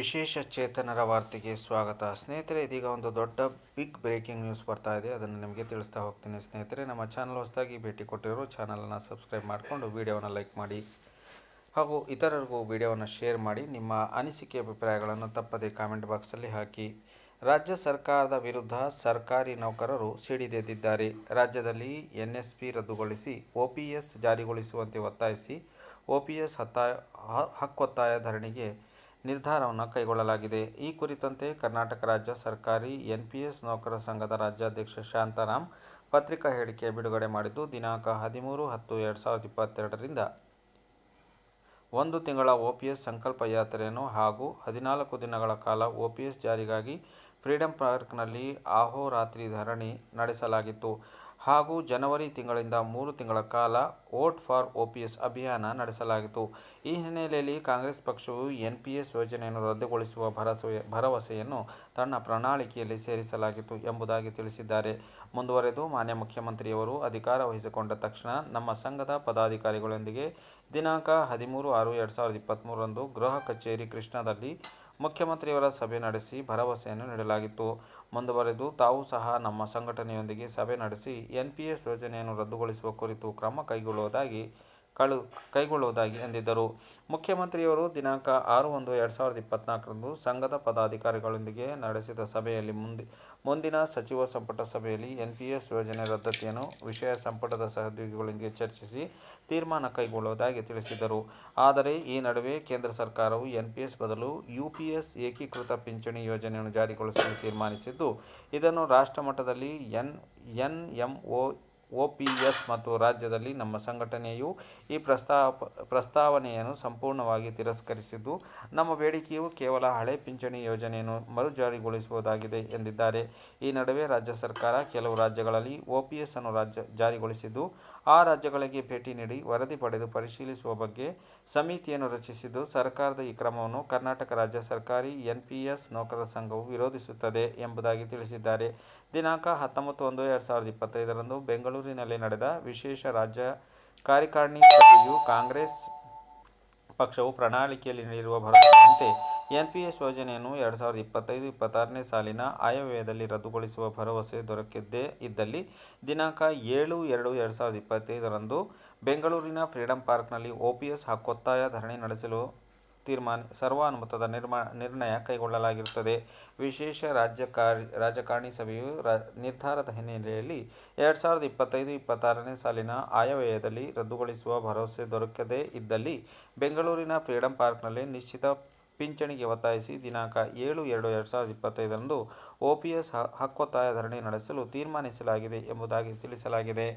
ವಿಶೇಷ ಚೇತನರ ವಾರ್ತೆಗೆ ಸ್ವಾಗತ. ಸ್ನೇಹಿತರೆ, ಇದೀಗ ಒಂದು ದೊಡ್ಡ ಬಿಗ್ ಬ್ರೇಕಿಂಗ್ ನ್ಯೂಸ್ ಬರ್ತಾ ಇದೆ. ಅದನ್ನು ನಿಮಗೆ ತಿಳಿಸ್ತಾ ಹೋಗ್ತೀನಿ. ಸ್ನೇಹಿತರೆ, ನಮ್ಮ ಚಾನಲ್ ಹೊಸದಾಗಿ ಭೇಟಿ ಕೊಟ್ಟಿರೋ ಚಾನಲನ್ನು ಸಬ್ಸ್ಕ್ರೈಬ್ ಮಾಡಿಕೊಂಡು ವಿಡಿಯೋವನ್ನು ಲೈಕ್ ಮಾಡಿ ಹಾಗೂ ಇತರರಿಗೂ ವಿಡಿಯೋವನ್ನು ಶೇರ್ ಮಾಡಿ ನಿಮ್ಮ ಅನಿಸಿಕೆ ಅಭಿಪ್ರಾಯಗಳನ್ನು ತಪ್ಪದೆ ಕಾಮೆಂಟ್ ಬಾಕ್ಸಲ್ಲಿ ಹಾಕಿ. ರಾಜ್ಯ ಸರ್ಕಾರದ ವಿರುದ್ಧ ಸರ್ಕಾರಿ ನೌಕರರು ಸಿಡಿದೆದ್ದಿದ್ದಾರೆ ರಾಜ್ಯದಲ್ಲಿ ಎನ್ ಎಸ್ ಪಿ ರದ್ದುಗೊಳಿಸಿ, ಒ ಪಿ ಎಸ್ ಜಾರಿಗೊಳಿಸುವಂತೆ ಒತ್ತಾಯಿಸಿ, ಒ ಪಿ ಎಸ್ ಹತ್ತಾಯ ಹಕ್ಕೊತ್ತಾಯ ಧರಣಿಗೆ ನಿರ್ಧಾರವನ್ನು ಕೈಗೊಳ್ಳಲಾಗಿದೆ. ಈ ಕುರಿತಂತೆ ಕರ್ನಾಟಕ ರಾಜ್ಯ ಸರ್ಕಾರಿ ಎನ್ ಪಿ ಎಸ್ ನೌಕರ ಸಂಘದ ರಾಜ್ಯಾಧ್ಯಕ್ಷ ಶಾಂತಾರಾಮ್ ಪತ್ರಿಕಾ ಹೇಳಿಕೆ ಬಿಡುಗಡೆ ಮಾಡಿದ್ದು, ದಿನಾಂಕ ಹದಿಮೂರು ಹತ್ತು ಎರಡು ಸಾವಿರದ ಇಪ್ಪತ್ತೆರಡರಿಂದ ಒಂದು ತಿಂಗಳ ಒ ಪಿ ಎಸ್ ಸಂಕಲ್ಪ ಯಾತ್ರೆಯನ್ನು ಹಾಗೂ ಹದಿನಾಲ್ಕು ದಿನಗಳ ಕಾಲ ಒ ಪಿ ಎಸ್ ಜಾರಿಗಾಗಿ ಫ್ರೀಡಂ ಪಾರ್ಕ್ನಲ್ಲಿ ಅಹೋರಾತ್ರಿ ಧರಣಿ ನಡೆಸಲಾಗಿತ್ತು. ಹಾಗೂ ಜನವರಿ ತಿಂಗಳಿಂದ ಮೂರು ತಿಂಗಳ ಕಾಲ ವೋಟ್ ಫಾರ್ ಓಪಿಎಸ್ ಅಭಿಯಾನ ನಡೆಸಲಾಗಿತ್ತು. ಈ ಹಿನ್ನೆಲೆಯಲ್ಲಿ ಕಾಂಗ್ರೆಸ್ ಪಕ್ಷವು ಎನ್ ಪಿ ಎಸ್ ಯೋಜನೆಯನ್ನು ರದ್ದುಗೊಳಿಸುವ ಭರವಸೆ, ಭರವಸೆಯನ್ನು ತನ್ನ ಪ್ರಣಾಳಿಕೆಯಲ್ಲಿ ಸೇರಿಸಲಾಗಿತ್ತು ಎಂಬುದಾಗಿ ತಿಳಿಸಿದ್ದಾರೆ. ಮುಂದುವರೆದು ಮಾನ್ಯ ಮುಖ್ಯಮಂತ್ರಿಯವರು ಅಧಿಕಾರ ವಹಿಸಿಕೊಂಡ ತಕ್ಷಣ ನಮ್ಮ ಸಂಘದ ಪದಾಧಿಕಾರಿಗಳೊಂದಿಗೆ ದಿನಾಂಕ ಹದಿಮೂರು ಆರು ಎರಡು ಸಾವಿರದ ಇಪ್ಪತ್ತ್ಮೂರರಂದು ಗೃಹ ಕಚೇರಿ ಕೃಷ್ಣದಲ್ಲಿ ಮುಖ್ಯಮಂತ್ರಿಯವರ ಸಭೆ ನಡೆಸಿ ಭರವಸೆಯನ್ನು ನೀಡಲಾಗಿತ್ತು. ಮುಂದುವರೆದು ತಾವು ಸಹ ನಮ್ಮ ಸಂಘಟನೆಯೊಂದಿಗೆ ಸಭೆ ನಡೆಸಿ ಎನ್ ಪಿ ಎಸ್ ಯೋಜನೆಯನ್ನು ರದ್ದುಗೊಳಿಸುವ ಕುರಿತು ಕ್ರಮ ಕೈಗೊಳ್ಳುವುದಾಗಿ ಕಳು ಕೈಗೊಳ್ಳುವುದಾಗಿ ಎಂದಿದ್ದರು ಮುಖ್ಯಮಂತ್ರಿಯವರು ದಿನಾಂಕ ಆರು ಒಂದು ಎರಡು ಸಾವಿರದ ಇಪ್ಪತ್ನಾಲ್ಕರಂದು ಸಂಘದ ಪದಾಧಿಕಾರಿಗಳೊಂದಿಗೆ ನಡೆಸಿದ ಸಭೆಯಲ್ಲಿ ಮುಂದೆ, ಮುಂದಿನ ಸಚಿವ ಸಂಪುಟ ಸಭೆಯಲ್ಲಿ ಎನ್ ಪಿ ಎಸ್ ಯೋಜನೆ ರದ್ದತಿಯನ್ನು ವಿಷಯ ಸಂಪುಟದ ಸಹೋದ್ಯೋಗಿಗಳೊಂದಿಗೆ ಚರ್ಚಿಸಿ ತೀರ್ಮಾನ ಕೈಗೊಳ್ಳುವುದಾಗಿ ತಿಳಿಸಿದರು. ಆದರೆ, ಈ ನಡುವೆ ಕೇಂದ್ರ ಸರ್ಕಾರವು ಎನ್ ಪಿ ಎಸ್ ಬದಲು ಯು ಪಿ ಎಸ್ ಏಕೀಕೃತ ಪಿಂಚಣಿ ಯೋಜನೆಯನ್ನು ಜಾರಿಗೊಳಿಸಲು ತೀರ್ಮಾನಿಸಿದ್ದು, ಇದನ್ನು ರಾಷ್ಟ್ರಮಟ್ಟದಲ್ಲಿ N N N M O O P S ಮತ್ತು ರಾಜ್ಯದಲ್ಲಿ ನಮ್ಮ ಸಂಘಟನೆಯು ಈ ಪ್ರಸ್ತಾಪ, ಪ್ರಸ್ತಾವನೆಯನ್ನು ಸಂಪೂರ್ಣವಾಗಿ ತಿರಸ್ಕರಿಸಿದ್ದು, ನಮ್ಮ ಬೇಡಿಕೆಯು ಕೇವಲ ಹಳೆ ಪಿಂಚಣಿ ಯೋಜನೆಯನ್ನು ಮರುಜಾರಿಗೊಳಿಸುವುದಾಗಿದೆ ಎಂದಿದ್ದಾರೆ. ಈ ನಡುವೆ ರಾಜ್ಯ ಸರ್ಕಾರ ಕೆಲವು ರಾಜ್ಯಗಳಲ್ಲಿ ಒ ಪಿ ಎಸ್ ಅನ್ನು ರಾಜ್ಯ, ಜಾರಿಗೊಳಿಸಿದ್ದು, ಆ ರಾಜ್ಯಗಳಿಗೆ ಭೇಟಿ ನೀಡಿ ವರದಿ ಪಡೆದು ಪರಿಶೀಲಿಸುವ ಬಗ್ಗೆ ಸಮಿತಿಯನ್ನು ರಚಿಸಿದ್ದು, ಸರ್ಕಾರದ ಈ ಕ್ರಮವನ್ನು ಕರ್ನಾಟಕ ರಾಜ್ಯ ಸರ್ಕಾರಿ ಎನ್ ಪಿ ಎಸ್ ನೌಕರರ ಸಂಘವು ವಿರೋಧಿಸುತ್ತದೆ ಎಂಬುದಾಗಿ ತಿಳಿಸಿದ್ದಾರೆ. ದಿನಾಂಕ ಹತ್ತೊಂಬತ್ತು ಒಂದು, ಎರಡು ಸಾವಿರದ ಇಪ್ಪತ್ತೈದರಂದು ಬೆಂಗಳೂರಿನಲ್ಲಿ ನಡೆದ ವಿಶೇಷ ರಾಜ್ಯ ಕಾರ್ಯಕಾರಿಣಿ ಸಭೆಯು ಕಾಂಗ್ರೆಸ್ ಪಕ್ಷವು ಪ್ರಣಾಳಿಕೆಯಲ್ಲಿ ನೀಡಿರುವ ಭರವಸೆಯಂತೆ ಎನ್ಪಿಎಸ್ ಯೋಜನೆಯನ್ನು ಎರಡು ಸಾವಿರದ ಇಪ್ಪತ್ತೈದು, ಇಪ್ಪತ್ತಾರನೇ ಸಾಲಿನ ಆಯವ್ಯಯದಲ್ಲಿ ರದ್ದುಗೊಳಿಸುವ ಭರವಸೆ ದೊರಕಿದ್ದೇ ಇದ್ದಲ್ಲಿ ದಿನಾಂಕ ಏಳು, ಎರಡು ಎರಡು ಸಾವಿರದ ಇಪ್ಪತ್ತೈದರಂದು ಬೆಂಗಳೂರಿನ ಫ್ರೀಡಂ ಪಾರ್ಕ್ನಲ್ಲಿ ನಲ್ಲಿ ಪಿ ಎಸ್ ಹಕ್ಕೊತ್ತಾಯ ಧರಣಿ ನಡೆಸಲು ತೀರ್ಮಾನ, ಸರ್ವಾನುಮತದ ನಿರ್ಮಾ, ನಿರ್ಣಯ ಕೈಗೊಳ್ಳಲಾಗಿರುತ್ತದೆ. ವಿಶೇಷ ರಾಜ್ಯ ರಾಜಕಾರಣಿ ಸಭೆಯು ರ, ನಿರ್ಧಾರದ ಹಿನ್ನೆಲೆಯಲ್ಲಿ ಎರಡು ಸಾವಿರದ ಇಪ್ಪತ್ತೈದು, ಇಪ್ಪತ್ತಾರನೇ ಸಾಲಿನ ಆಯವ್ಯಯದಲ್ಲಿ ರದ್ದುಗೊಳಿಸುವ ಭರವಸೆ ದೊರಕದೇ ಇದ್ದಲ್ಲಿ ಬೆಂಗಳೂರಿನ ಫ್ರೀಡಂ ಪಾರ್ಕ್ನಲ್ಲಿ ನಿಶ್ಚಿತ ಪಿಂಚಣಿಗೆ ಒತ್ತಾಯಿಸಿ ದಿನಾಂಕ ಏಳು ಎರಡು ಎರಡು ಸಾವಿರದ ಇಪ್ಪತ್ತೈದರಂದು ಒ ಪಿ ಎಸ್ ಹಕ್ಕೊತ್ತಾಯ ಧರಣಿ ನಡೆಸಲು ತೀರ್ಮಾನಿಸಲಾಗಿದೆ ಎಂಬುದಾಗಿ ತಿಳಿಸಲಾಗಿದೆ.